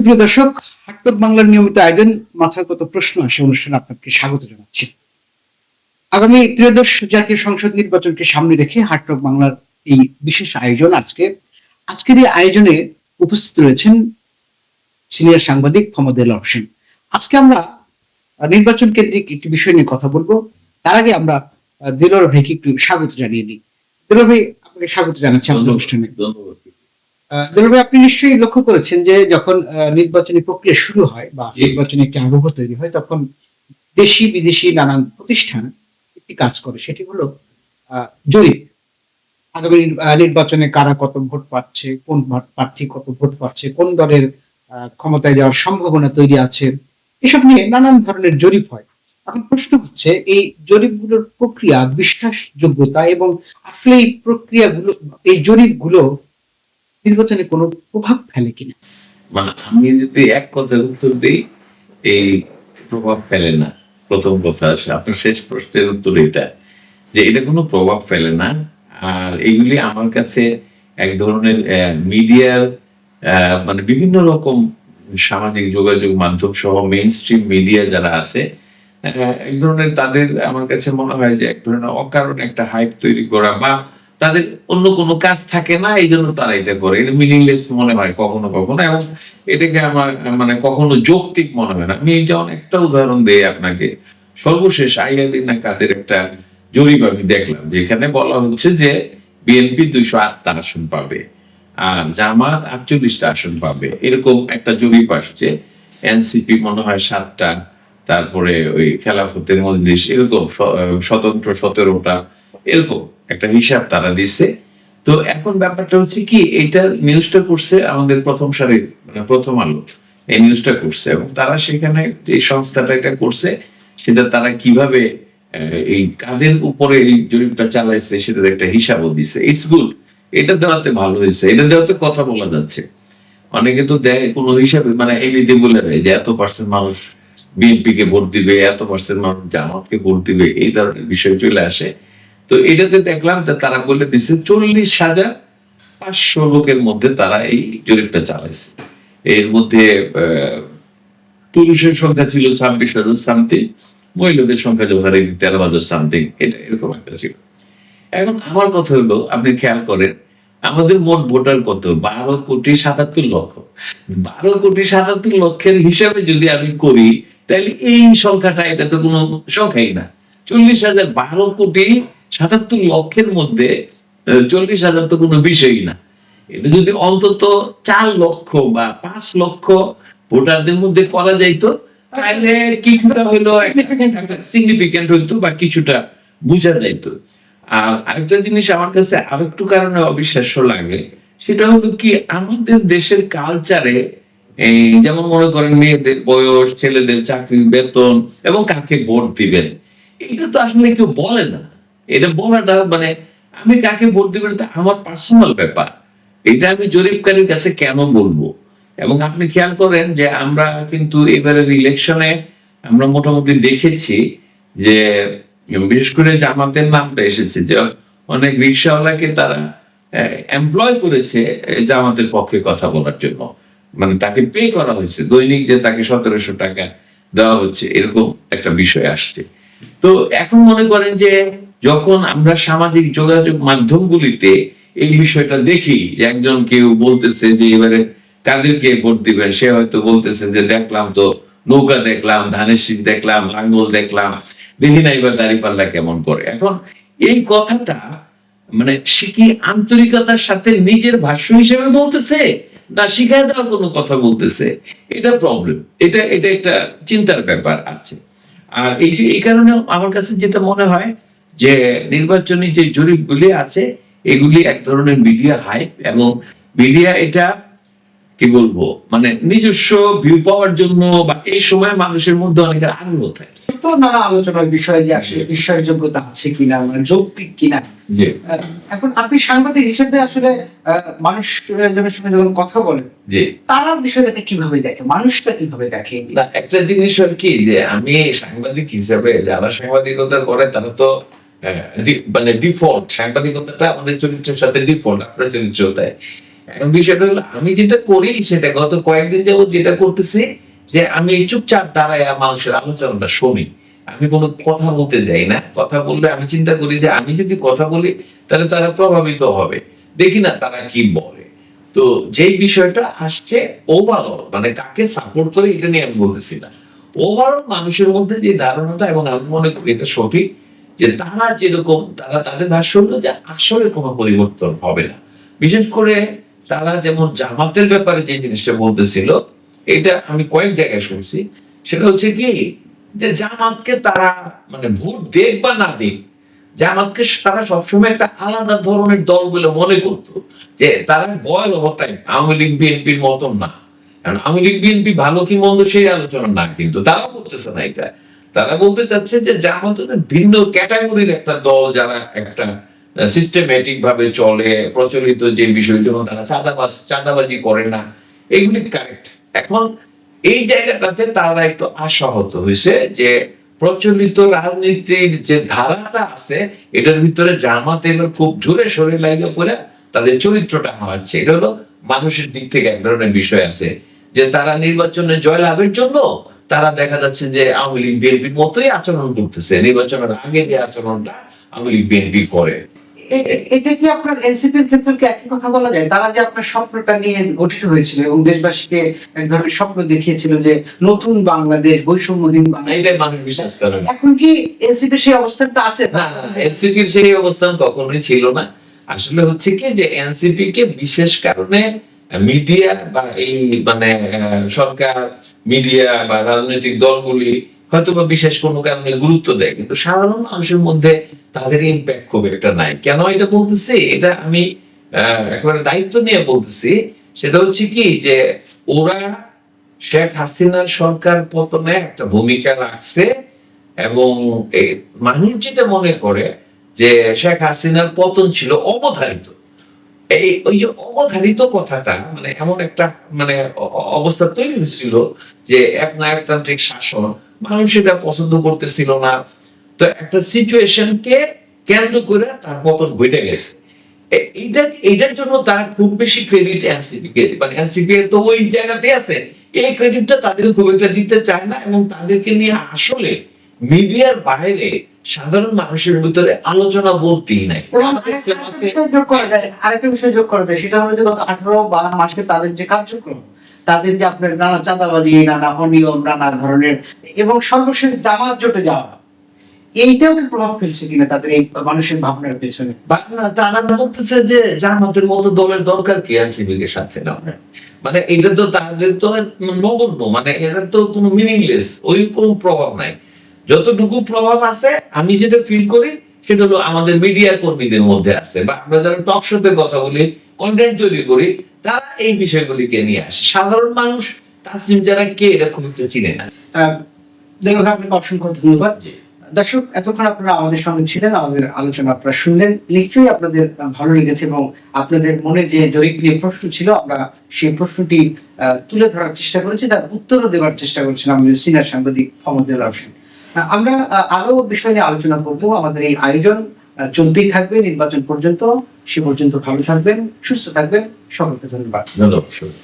সুপ্রিয় দর্শক হাটপথ বাংলার নিয়মিত আয়োজন মাথায় কত প্রশ্ন আসে অনুষ্ঠানে আপনাকে স্বাগত জানাচ্ছি। আগামী ত্রয়োদশ জাতীয় সংসদ নির্বাচনকে সামনে রেখে হাটপথ বাংলার এই বিশেষ আয়োজন আজকে। আজকের এই আয়োজনে উপস্থিত রয়েছেন সিনিয়র সাংবাদিক এল হোসেন। আজকে আমরা নির্বাচন কেন্দ্রিক একটি বিষয় নিয়ে কথা বলব। তার আগে আমরা দিলর ভাইকে একটু স্বাগত জানিয়ে নিই দিলর ভাই আপনাকে স্বাগত জানাচ্ছি আমাদের অনুষ্ঠানে। ধন্যবাদ। আহ, আপনি নিশ্চয়ই লক্ষ্য করেছেন যে যখন নির্বাচনী প্রক্রিয়া শুরু হয় বা। নির্বাচনী একটি আবহ তৈরি হয় তখন দেশি বিদেশি নানান প্রতিষ্ঠান একটি কাজ করে। সেটি হলো জরিপ। আগামী নির্বাচনে কারা কত ভোট পাচ্ছে কোন প্রার্থী কত ভোট পাচ্ছে কোন দলের ক্ষমতায় যাওয়ার সম্ভাবনা তৈরি আছে এসব নিয়ে নানান ধরনের জরিপ হয়। এখন প্রশ্ন হচ্ছে এই জরিপগুলোর প্রক্রিয়া বিশ্বাসযোগ্যতা এবং আসলে এই প্রক্রিয়াগুলো এই জরিপগুলো নির্বাচনে কোনো প্রভাব ফেলে কিনা? মানে আমি যদি এক কথার উত্তর দিই, এই প্রভাব ফেলে না, প্রথম কথা আসে। আপনার শেষ প্রশ্নের উত্তর এটা, যে এটা কোনো প্রভাব ফেলে না। আর আমার কাছে এক ধরনের মিডিয়ার মানে বিভিন্ন রকম সামাজিক যোগাযোগ মাধ্যম সহ মেইন স্ট্রিম মিডিয়া যারা আছে এক ধরনের তাদের আমার কাছে মনে হয় যে এক ধরনের অকারণ একটা হাইপ তৈরি করা বা তাদের অন্য কোনো কাজ থাকে না এই জন্য তারা এটা করে। এটা মিনিংলেস মনে হয় কখনো কখনো এবং এটাকে আমার মানে কখনো যৌক্তিক মনে হয় না। আমি এটা অনেকটা উদাহরণ দেই আপনাকে। সর্বশেষ আইআরডি না কাদের একটা জরিপ আমি দেখলাম, যেখানে বলা হচ্ছে যে বিএনপি দুইশো আটটা আসন পাবে আর জামাত আটচল্লিশটা আসন পাবে। এরকম একটা জরিপ আসছে। এনসিপি মনে হয় সাতটা, তারপরে ওই খেলাফতের মজলিস, এরকম স্বতন্ত্র সতেরোটা, এরকম। একটা হিসাব তারা দিচ্ছে তো এখন ব্যাপারটা হচ্ছে কি, এটা নিউজটা করছে আমাদের প্রথম সারির মানে প্রথম আলো, এই নিউজটা করছে। এবং তারা সেখানে যে সংস্থাটা এটা করছে, সেটা তারা কীভাবে এই কাদের উপরে এই জরিপটা চালাইছে, সেটার একটা হিসাবও দিছে। ইটস গুড এটা দেওয়াতে ভালো হয়েছে। এটা দেওয়াতে কথা বলা যাচ্ছে। অনেকে তো দেয় কোনো হিসাবে মানে এমনিতে বলে দেয় যে এত পার্সেন্ট মানুষ বিএনপি কে ভোট দিবে, এত পার্সেন্ট মানুষ জামাতকে ভোট দিবে, এই ধরনের বিষয় চলে আসে। তো এটাতে দেখলাম যে তারা বলে দিচ্ছে চল্লিশ হাজার পাঁচশো লোকের মধ্যে তারা এই জরিপটা চালাইছে। এর মধ্যে পুরুষের সংখ্যা ছিল ছাব্বিশ হাজার সামথিং মহিলাদের সংখ্যা যথারীতি তেরো হাজার সামথিং এটা এরকম একটা ছিল। এখন আমার কথা হলো, আপনি খেয়াল করেন, আমাদের মোট ভোটার কত? বারো কোটি সাতাত্তর লক্ষ। বারো কোটি সাতাত্তর লক্ষের হিসাবে যদি আমি করি, তাহলে এই সংখ্যাটা, এটা তো কোনো সংখ্যাই না। চল্লিশ হাজার বারো কোটি সাতাত্তর লক্ষের মধ্যে চল্লিশ হাজার তো কোনো বিষয়ই না। এটা যদি অন্তত চার লক্ষ বা পাঁচ লক্ষ ভোটারদের মধ্যে করা যাইতো তাহলে কিছুটা হইল সিগনিফিকেন্ট হইতো। বা কিছুটা বোঝা যাইতো। আর আরেকটা জিনিস আমার কাছে আরেকটু কারণে অবিশ্বাস্য লাগে সেটা হলো কি আমাদের দেশের কালচারে এই যেমন মনে করেন মেয়েদের বয়স ছেলেদের চাকরির বেতন এবং কাকে ভোট দিবেন এটা তো আসলে কেউ বলে না। এটা বলাটা মানে আমি কাকে ভোট দিবেন এটা আমার পার্সোনাল ব্যাপার। এটা আমি জরিপকারীর কাছে কেন বলব? এবং আপনি খেয়াল করেন যে আমরা কিন্তু এবারের ইলেকশনে আমরা মোটামুটি দেখেছি যে, বিশেষ করে জামাতের নামটা এসেছে যে অনেক রিক্সাওয়ালাকে তারা এমপ্লয় করেছে জামাতের পক্ষে কথা বলার জন্য। মানে তাকে পে করা হয়েছে। দৈনিক যে তাকে সতেরোশো টাকা দেওয়া হচ্ছে, এরকম একটা বিষয় আসছে। তো এখন মনে করেন যে যখন আমরা সামাজিক যোগাযোগ মাধ্যমগুলিতে এই বিষয়টা দেখি, যে একজন কেউ বলতেছে যে এবারে কাদেরকে ভোট দিবেন, সে হয়তো বলতেছে যে দেখলাম তো নৌকা দেখলাম, ধানের শীষ দেখলাম, লাঙ্গল দেখলাম, দেখি না এবার দাঁড়িপাল্লা কেমন করে। এখন এই কথাটা মানে সে কি আন্তরিকতার সাথে নিজের ভাষ্য হিসেবে বলতেছে? না, শিখায় দেওয়া কোনো কথা বলতেছে? এটা প্রবলেম এটা এটা একটা চিন্তার ব্যাপার আছে। আর এই যে, এই কারণে আমার কাছে যেটা মনে হয় যে নির্বাচনী যে জরিপগুলি আছে এগুলি এক ধরনের মিডিয়া হাইপ এবং মিডিয়া এটা কি বলব মানে নিজস্ব ভিউ পাওয়ার জন্য বা এই সময় মানুষের মধ্যে অনেকের আগ্রহ থাকে। তো নানা আলোচনার বিষয় যে আসলে বিশ্বাসযোগ্যতা আছে কিনা মানে যৌক্তিক কিনা। এখন আপনি সাংবাদিক হিসেবে আসলে আহ, মানুষজনের সঙ্গে যখন কথা বলেন যে তারা বিষয়টাকে কীভাবে দেখে মানুষটা কীভাবে দেখে না একটা জিনিস আর কি যে আমি সাংবাদিক হিসাবে যারা সাংবাদিকতা করে তারা তো মানে ডিফল্ট, সাংবাদিকতাটা আমাদের চরিত্রের সাথে ডিফল্ট, আপনার চরিত্র দেয় বিষয়টা হলো, আমি যেটা করি সেটা গত কয়েকদিন যাবত যেটা করতেছি, যে আমি চুপচাপ দাঁড়ায় মানুষের আলোচনাটা শুনি। আমি কোনো কথা বলতে যাই না। কথা বললে আমি চিন্তা করি যে আমি যদি কথা বলি, তাহলে তারা প্রভাবিত হবে। দেখি না তারা কি বলে। তো যেই বিষয়টা আসছে ওভারঅল মানে কাকে সাপোর্ট করে, এটা নিয়ে আমি বলতেছি না। ওভারঅল মানুষের মধ্যে যে ধারণাটা, এবং আমি মনে করি এটা সঠিক যে তারা যেরকম, তারা তাদের ভাষ্য হলো যে আসলে কোনো পরিবর্তন হবে না। বিশেষ করে তারা যেমন জামাতের ব্যাপারে যে জিনিসটা বলতেছিল, এটা আমি কয়েক জায়গায় শুনছি। সেটা হচ্ছে কি, যে জামাতকে তারা মানে ভোট দেখ বা না দেখ জামাতকে তারা সবসময় একটা আলাদা ধরনের দল বলে মনে করতো, যে তারা গয় ওভার টাইম আওয়ামী লীগ, বিএনপির মতন না। কারণ আওয়ামী লীগ, বিএনপি ভালো কি মন্দ সেই আলোচনা না, কিন্তু তারাও করতেছে না এটা। তারা বলতে চাচ্ছে যে জামাত হচ্ছে ভিন্ন ক্যাটাগরির একটা দল যারা একটা সিস্টেমেটিক ভাবে চলে, প্রচলিত যে বিষয়গুলো তারা চাঁদাবাজ, চাঁদাবাজি করে না এইগুলি কারেক্ট এখন এই জায়গাটাতে তারা একটু আশাহত হয়েছে যে প্রচলিত রাজনীতির যে ধারাটা আছে, এটার ভিতরে জামাত এবার খুব জোরে সরে লাগে পড়ে তাদের চরিত্রটা হারাচ্ছে। এটা হলো মানুষের দিক থেকে এক ধরনের বিষয় আছে যে তারা নির্বাচনে জয়লাভের জন্য তারা দেখা যাচ্ছে যে আওয়ামী লীগ বিএনপির মতোই আচরণ করতেছে। নির্বাচনের আগে যে আচরণটা আওয়ামী লীগ বিএনপি করে। এটা কি আপনার এনসিপির ক্ষেত্রে কি একই কথা বলা যায়? তারা যে আপনার স্বপ্নটা নিয়ে গঠিত হয়েছিল এবং দেশবাসীকে এক ধরনের স্বপ্ন দেখিয়েছিল যে নতুন বাংলাদেশ বৈষম্যহীন বাংলাদেশ। মানুষ বিশ্বাস করে এখন কি এনসিপি সেই অবস্থানটা আছে? না না এনসিপির সেই অবস্থান কখনোই ছিল না। আসলে হচ্ছে কি যে এনসিপি কে বিশেষ কারণে মিডিয়া বা এই মানে সরকার মিডিয়া বা রাজনৈতিক দলগুলি হয়তো বা বিশেষ কোনো কারণে গুরুত্ব দেয়, কিন্তু সাধারণ মানুষের মধ্যে তাদের ইম্প্যাক্ট খুব একটা নাই। কেন এটা বলতেছি? এটা আমি একেবারে দায়িত্ব নিয়ে বলতেছি। সেটা হচ্ছে কি যে, ওরা শেখ হাসিনার সরকার পতনে একটা ভূমিকা রাখছে এবং মানুষ যেটা মনে করে যে শেখ হাসিনার পতন ছিল অবধারিত। এই, ওই যে অবধারিত কথাটা মানে এমন একটা মানে অবস্থা তৈরি হয়েছিল যে এক নায়কতান্ত্রিক শাসন মানুষ পছন্দ করতেছিল না। তো একটা সিচুয়েশনকে কেন্দ্র করে তার পতন ঘটে গেছে। এইটা, এইটার জন্য তারা খুব বেশি ক্রেডিট এনসিপি কে মানে এনসিপি তো ওই জায়গাতে আছে। এই ক্রেডিটটা তাদের খুব একটা দিতে চায় না এবং তাদেরকে নিয়ে আসলে মিডিয়ার বাইরে সাধারণ মানুষের ভিতরে আলোচনা বলতেই নাই। আরেকটা বিষয় যোগ করা যায় আরেকটা বিষয় যোগ করা যায় সেটা হলো যে গত আঠারো বা মাসে তাদের যে কার্যক্রম তাদের যে আপনার নানা চাঁদাবাজি নানা অনিয়ম নানা ধরনের এবং সর্বশেষ জামাত জোটে যাওয়া এইটাও কি প্রভাব ফেলছে কিনা তাদের এই মানুষের ভাবনার পেছনে? না, তারা বলতেছে যে জামাতের মতো দলের দরকার কি এনসিপি কে সাথে নেওয়ার মানে এটা তো তাদের তো নগণ্য মানে এটা তো কোনো মিনিংলেস ওই কোনো প্রভাব নাই। যতটুকু প্রভাব আছে আমি যেটা ফিল করি সেটা হলো আমাদের মিডিয়া কর্মীদের মধ্যে আছে। বা আমরা যারা টক শোতে কথা বলি কন্টেন্ট তৈরি করি তারা এই বিষয়গুলিকে নিয়ে আসে। সাধারণ মানুষ তাসলিম যারা কে খুব একটা চিনে না দেবক আপনাকে অসংখ্য ধন্যবাদ। দর্শক এতক্ষণ আপনারা আমাদের সঙ্গে ছিলেন আমাদের আলোচনা আপনারা শুনলেন। নিশ্চয়ই আপনাদের ভালো লেগেছে এবং আপনাদের মনে যে জরিপ নিয়ে প্রশ্ন ছিল আমরা সেই প্রশ্নটি আহ, তুলে ধরার চেষ্টা করেছি তার উত্তরও দেওয়ার চেষ্টা করেছিলাম আমাদের সিনিয়র সাংবাদিক মোহাম্মদ হোসেন আমরা আরও বিষয় নিয়ে আলোচনা করব। আমাদের এই আয়োজন চলতেই থাকবে। নির্বাচন পর্যন্ত, সে পর্যন্ত ভালো থাকবেন, সুস্থ থাকবেন। সকলকে ধন্যবাদ। ধন্যবাদ